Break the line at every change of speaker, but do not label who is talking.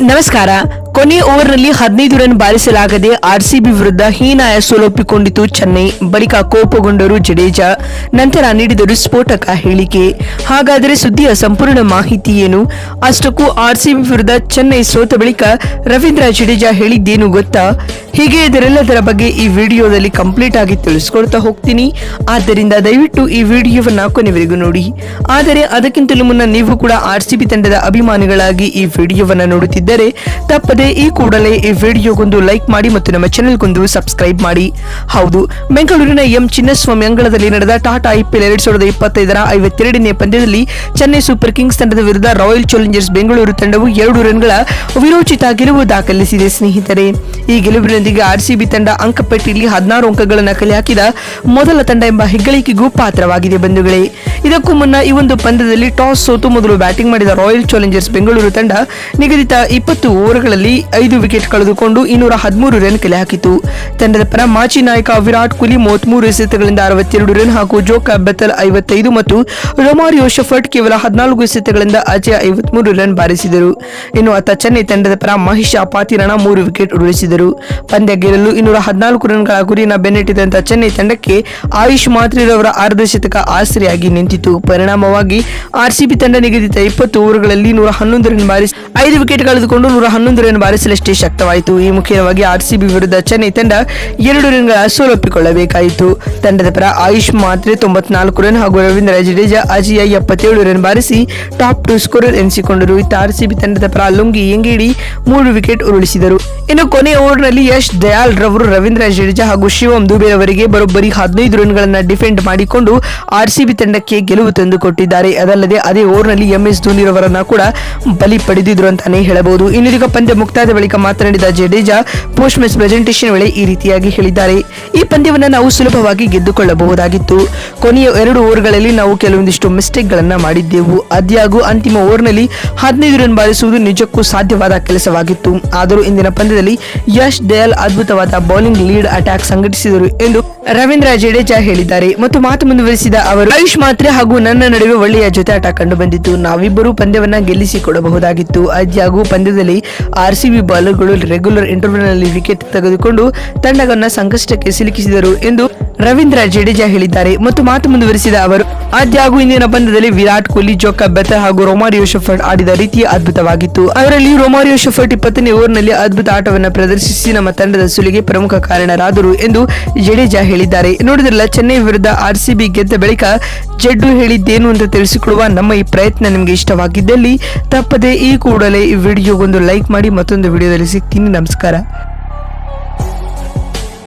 ನಮಸ್ಕಾರ. ಕೊನೆ ಓವರ್ನಲ್ಲಿ ಹದಿನೈದು ರನ್ ಬಾರಿಸಲಾಗದೆ ಆರ್ಸಿಬಿ ವಿರುದ್ಧ ಹೀನಾಯ ಸೋಲೊಪ್ಪಿಕೊಂಡಿತು ಚೆನ್ನೈ. ಬಳಿಕ ಕೋಪಗೊಂಡರು ಜಡೇಜಾ. ನಂತರ ನೀಡಿದರು ಸ್ಫೋಟಕ ಹೇಳಿಕೆ. ಹಾಗಾದರೆ ಸುದ್ದಿಯ ಸಂಪೂರ್ಣ ಮಾಹಿತಿ ಏನು? ಅಷ್ಟಕ್ಕೂ ಆರ್ಸಿಬಿ ವಿರುದ್ಧ ಚೆನ್ನೈ ಸೋತ ಬಳಿಕ ರವೀಂದ್ರ ಜಡೇಜಾ ಹೇಳಿದ್ದೇನು ಗೊತ್ತಾ? ಹೀಗೆ ಇದರೆಲ್ಲದರ ಬಗ್ಗೆ ಈ ವಿಡಿಯೋದಲ್ಲಿ ಕಂಪ್ಲೀಟ್ ಆಗಿ ತಿಳಿಸ್ಕೊಳ್ತಾ ಹೋಗ್ತೀನಿ. ಆದ್ದರಿಂದ ದಯವಿಟ್ಟು ಈ ವಿಡಿಯೋವನ್ನ ಕೊನೆವರೆಗೂ ನೋಡಿ. ಆದರೆ ಅದಕ್ಕಿಂತಲೂ ಮುನ್ನ ನೀವು ಕೂಡ ಆರ್ಸಿಬಿ ತಂಡದ ಅಭಿಮಾನಿಗಳಾಗಿ ಈ ವಿಡಿಯೋವನ್ನ ನೋಡುತ್ತಿದ್ದರೆ ತಪ್ಪದೆ ಈ ಕೂಡಲೇ ಈ ವಿಡಿಯೋಗೊಂದು ಲೈಕ್ ಮಾಡಿ ಮತ್ತು ನಮ್ಮ ಚಾನೆಲ್ಗೊಂದು ಸಬ್ಸ್ಕ್ರೈಬ್ ಮಾಡಿ. ಹೌದು, ಬೆಂಗಳೂರಿನ ಎಂ ಚಿನ್ನಸ್ವಾಮಿ ಅಂಗಳದಲ್ಲಿ ನಡೆದ ಟಾಟಾ ಐಪಿಎಲ್ ಎರಡ್ ಸಾವಿರದ ಇಪ್ಪತ್ತೈದರ ಐವತ್ತೆರಡನೇ ಪಂದ್ಯದಲ್ಲಿ ಚೆನ್ನೈ ಸೂಪರ್ ಕಿಂಗ್ಸ್ ತಂಡದ ವಿರುದ್ಧ ರಾಯಲ್ ಚಾಲೆಂಜರ್ಸ್ ಬೆಂಗಳೂರು ತಂಡವು ಎರಡು ರನ್ಗಳ ವಿರೋಚಿತ ಗೆಲುವು ದಾಖಲಿಸಿದೆ ಸ್ನೇಹಿತರೆ. ಈ ಗೆಲುವಿನೊಂದಿಗೆ ಆರ್ಸಿಬಿ ತಂಡ ಅಂಕಪಟ್ಟಿಯಲ್ಲಿ ಹದಿನಾರು ಅಂಕಗಳನ್ನು ಕಲೆ ಹಾಕಿದ ಮೊದಲ ತಂಡ ಎಂಬ ಹೆಗ್ಗಳಿಕೆಗೂ ಪಾತ್ರವಾಗಿದೆ ಬಂಧುಗಳೇ. ಇದಕ್ಕೂ ಮುನ್ನ ಈ ಒಂದು ಪಂದ್ಯದಲ್ಲಿ ಟಾಸ್ ಸೋತು ಮೊದಲು ಬ್ಯಾಟಿಂಗ್ ಮಾಡಿದ ರಾಯಲ್ ಚಾಲೆಂಜರ್ಸ್ ಬೆಂಗಳೂರು ತಂಡ ನಿಗದಿತ ಇಪ್ಪತ್ತು ಓವರ್ಗಳಲ್ಲಿ ಐದು ವಿಕೆಟ್ ಕಳೆದುಕೊಂಡು ಇನ್ನೂರ ಹದಿಮೂರು ರನ್ ಕಲೆ ಹಾಕಿತು ತಂಡದ ಪರ ಮಾಜಿ ನಾಯಕ ವಿರಾಟ್ ಕೊಹ್ಲಿ ಮೂವತ್ಮೂರು ಎಸೆತಗಳಿಂದ ಅರವತ್ತೆರಡು ರನ್ ಹಾಗೂ ಜೋಕ ಬೆತಲ್ ಐವತ್ತೈದು ಮತ್ತು ರೊಮಾರಿಯೋ ಶಫರ್ಟ್ ಕೇವಲ ಹದಿನಾಲ್ಕು ಎಸೆತಗಳಿಂದ ಅಜಯ್ ಐವತ್ಮೂರು ರನ್ ಬಾರಿಸಿದರು. ಇನ್ನು ಅತ್ತ ಚೆನ್ನೈ ತಂಡದ ಪರ ಮಹಿಷಾ ಪಾತಿರಣ ಮೂರು ವಿಕೆಟ್ ಉರುಳಿಸಿದರು. ಪಂದ್ಯ ಗೆಲ್ಲಲು ಇನ್ನೂರ ಹದಿನಾಲ್ಕು ರನ್ಗಳ ಗುರಿನ ಬೆನ್ನೆಟ್ಟಿದಂತಹ ಚೆನ್ನೈ ತಂಡಕ್ಕೆ ಆಯುಷ್ ಮಾತ್ರಿರವರ ರವರ ಅರ್ಧಶತಕ ಆಸರೆಯಾಗಿ ನಿಂತಿತು. ಪರಿಣಾಮವಾಗಿ ಆರ್ಸಿಬಿ ತಂಡ ನಿಗದಿತ ಇಪ್ಪತ್ತು ಓವರ್ಗಳಲ್ಲಿ ನೂರ ಹನ್ನೊಂದು ರನ್ ಬಾರಿಸಿ ಐದು ವಿಕೆಟ್ ಕಳೆದುಕೊಂಡು ನೂರ ಹನ್ನೊಂದು ರನ್ ಬಾರಿಸಲಷ್ಟೇ ಶಕ್ತವಾಯಿತು. ಈ ಮುಖ್ಯವಾಗಿ ಆರ್ಸಿಬಿ ವಿರುದ್ಧ ಚೆನ್ನೈ ತಂಡ ಎರಡು ರನ್ಗಳ ಸೋಲೊಪ್ಪಿಕೊಳ್ಳಬೇಕಾಯಿತು. ತಂಡದ ಪರ ಆಯುಷ್ ಮಾತ್ರೆ ತೊಂಬತ್ನಾಲ್ಕು ರನ್ ಹಾಗೂ ರವೀಂದ್ರ ಜಡೇಜಾ ಅಜಿಯ ಎಪ್ಪತ್ತೇಳು ರನ್ ಬಾರಿಸಿ ಟಾಪ್ ಟು ಸ್ಕೋರರ್ ಎನಿಸಿಕೊಂಡರು. ಇತ್ತ ಆರ್ಸಿಬಿ ತಂಡದ ಪರ ಲುಂಗಿ ಎಂಗೇಡಿ ಮೂರು ವಿಕೆಟ್ ಉರುಳಿಸಿದರು. ಇನ್ನು ಕೊನೆ ಓವರ್ನಲ್ಲಿ ಯಶ್ ದಯಾಲ್ ರವರು, ರವೀಂದ್ರ ಜಡೇಜಾ ಹಾಗೂ ಶಿವಂ ದುಬೆ ಅವರಿಗೆ ಬರೋಬ್ಬರಿ ಹದಿನೈದು ರನ್ಗಳನ್ನು ಡಿಫೆಂಡ್ ಮಾಡಿಕೊಂಡು ಆರ್ಸಿಬಿ ತಂಡಕ್ಕೆ ಗೆಲುವು ತಂದುಕೊಟ್ಟಿದ್ದಾರೆ. ಅದಲ್ಲದೆ ಅದೇ ಓವರ್ನಲ್ಲಿ ಎಂಎಸ್ ಧೋನಿರವರನ್ನ ಕೂಡ ಬಲಿ ಪಡೆದಿದ್ರು ಅಂತಾನೆ ಹೇಳಬಹುದು. ಇನ್ನೀಗ ಪಂದ್ಯ ಮುಕ್ತಾಯದ ಬಳಿಕ ಮಾತನಾಡಿದ ಜಡೇಜಾ, ಪೋಸ್ಟ್ ಮ್ಯಾಚ್ ಪ್ರೆಸೆಂಟೇಷನ್ ವೇಳೆ ಈ ರೀತಿಯಾಗಿ ಹೇಳಿದ್ದಾರೆ. ಈ ಪಂದ್ಯವನ್ನು ನಾವು ಸುಲಭವಾಗಿ ಗೆದ್ದುಕೊಳ್ಳಬಹುದಾಗಿತ್ತು. ಕೊನೆಯ ಎರಡು ಓವರ್ಗಳಲ್ಲಿ ನಾವು ಕೆಲವೊಂದಿಷ್ಟು ಮಿಸ್ಟೇಕ್ಗಳನ್ನು ಮಾಡಿದ್ದೆವು. ಅದ್ಯಾಗೂ ಅಂತಿಮ ಓವರ್ನಲ್ಲಿ ಹದಿನೈದು ರನ್ ಬಾರಿಸುವುದು ನಿಜಕ್ಕೂ ಸಾಧ್ಯವಾದ ಕೆಲಸವಾಗಿತ್ತು. ಆದರೂ ಇಂದಿನ ಪಂದ್ಯದಲ್ಲಿ ಯಶ್ ದಯಾಲ್ ಅದ್ಭುತವಾದ ಬೌಲಿಂಗ್ ಲೀಡ್ ಅಟ್ಯಾಕ್ ಸಂಘಟಿಸಿದರು ಎಂದು ರವೀಂದ್ರ ಜಡೇಜಾ ಹೇಳಿದ್ದಾರೆ. ಮತ್ತು ಮಾತು ಮುಂದುವರಿಸಿದ ಅವರು ಆಯುಷ್ ಮಾತ್ರೆ ಹಾಗೂ ನನ್ನ ನಡುವೆ ಒಳ್ಳೆಯ ಜೊತೆ ಆಟ ಕಂಡು ಬಂದಿತ್ತು ನಾವಿಬ್ಬರು ಪಂದ್ಯವನ್ನ ಗೆಲ್ಲಿಸಿಕೊಡಬಹುದಾಗಿತ್ತು. ಅದ್ಯಾಗೂ ಪಂದ್ಯದಲ್ಲಿ ಆರ್ಸಿಬಿ ಬಾಲರ್ಗಳು ರೆಗ್ಯುಲರ್ ಇಂಟರ್ವ್ಯೂನಲ್ಲಿ ವಿಕೆಟ್ ತೆಗೆದುಕೊಂಡು ತಂಡವನ್ನ ಸಂಕಷ್ಟಕ್ಕೆ ಸಿಲುಕಿಸಿದರು ಎಂದು ರವೀಂದ್ರ ಜಡೇಜಾ ಹೇಳಿದ್ದಾರೆ. ಮತ್ತು ಮಾತು ಮುಂದುವರಿಸಿದ ಅವರು ಆದ್ಯಾಗೂ ಇಂದಿನ ಪಂದ್ಯದಲ್ಲಿ ವಿರಾಟ್ ಕೊಹ್ಲಿ, ಜೋಕ ಬೆತರ್ ಹಾಗೂ ರೊಮಾರಿಯೋ ಶೆಫರ್ಟ್ ಆಡಿದ ರೀತಿ ಅದ್ಭುತವಾಗಿತ್ತು. ಅದರಲ್ಲಿ ರೊಮಾರಿಯೋ ಶೆಫರ್ಟ್ ಇಪ್ಪತ್ತನೇ ಓವರ್ನಲ್ಲಿ ಅದ್ಭುತ ಆಟವನ್ನು ಪ್ರದರ್ಶಿಸಿ ನಮ್ಮ ತಂಡದ ಸುಲಿಗೆ ಪ್ರಮುಖ ಕಾರಣರಾದರು ಎಂದು ಜಡೇಜಾ ಹೇಳಿದ್ದಾರೆ. ನೋಡಿದ್ರಲ್ಲ, ಚೆನ್ನೈ ವಿರುದ್ಧ ಆರ್ಸಿಬಿ ಗೆದ್ದ ಬಳಿಕ ಜಡ್ಡು ಹೇಳಿದ್ದೇನು ಅಂತ ತಿಳಿಸಿಕೊಡುವ ನಮ್ಮ ಈ ಪ್ರಯತ್ನ ನಿಮಗೆ ಇಷ್ಟವಾಗಿದ್ದಲ್ಲಿ ತಪ್ಪದೆ ಈ ಕೂಡಲೇ ಈ ವಿಡಿಯೋಗೊಂದು ಲೈಕ್ ಮಾಡಿ ಮತ್ತೊಂದು ವಿಡಿಯೋದಲ್ಲಿ ಸಿಗ್ತೀನಿ. ನಮಸ್ಕಾರ.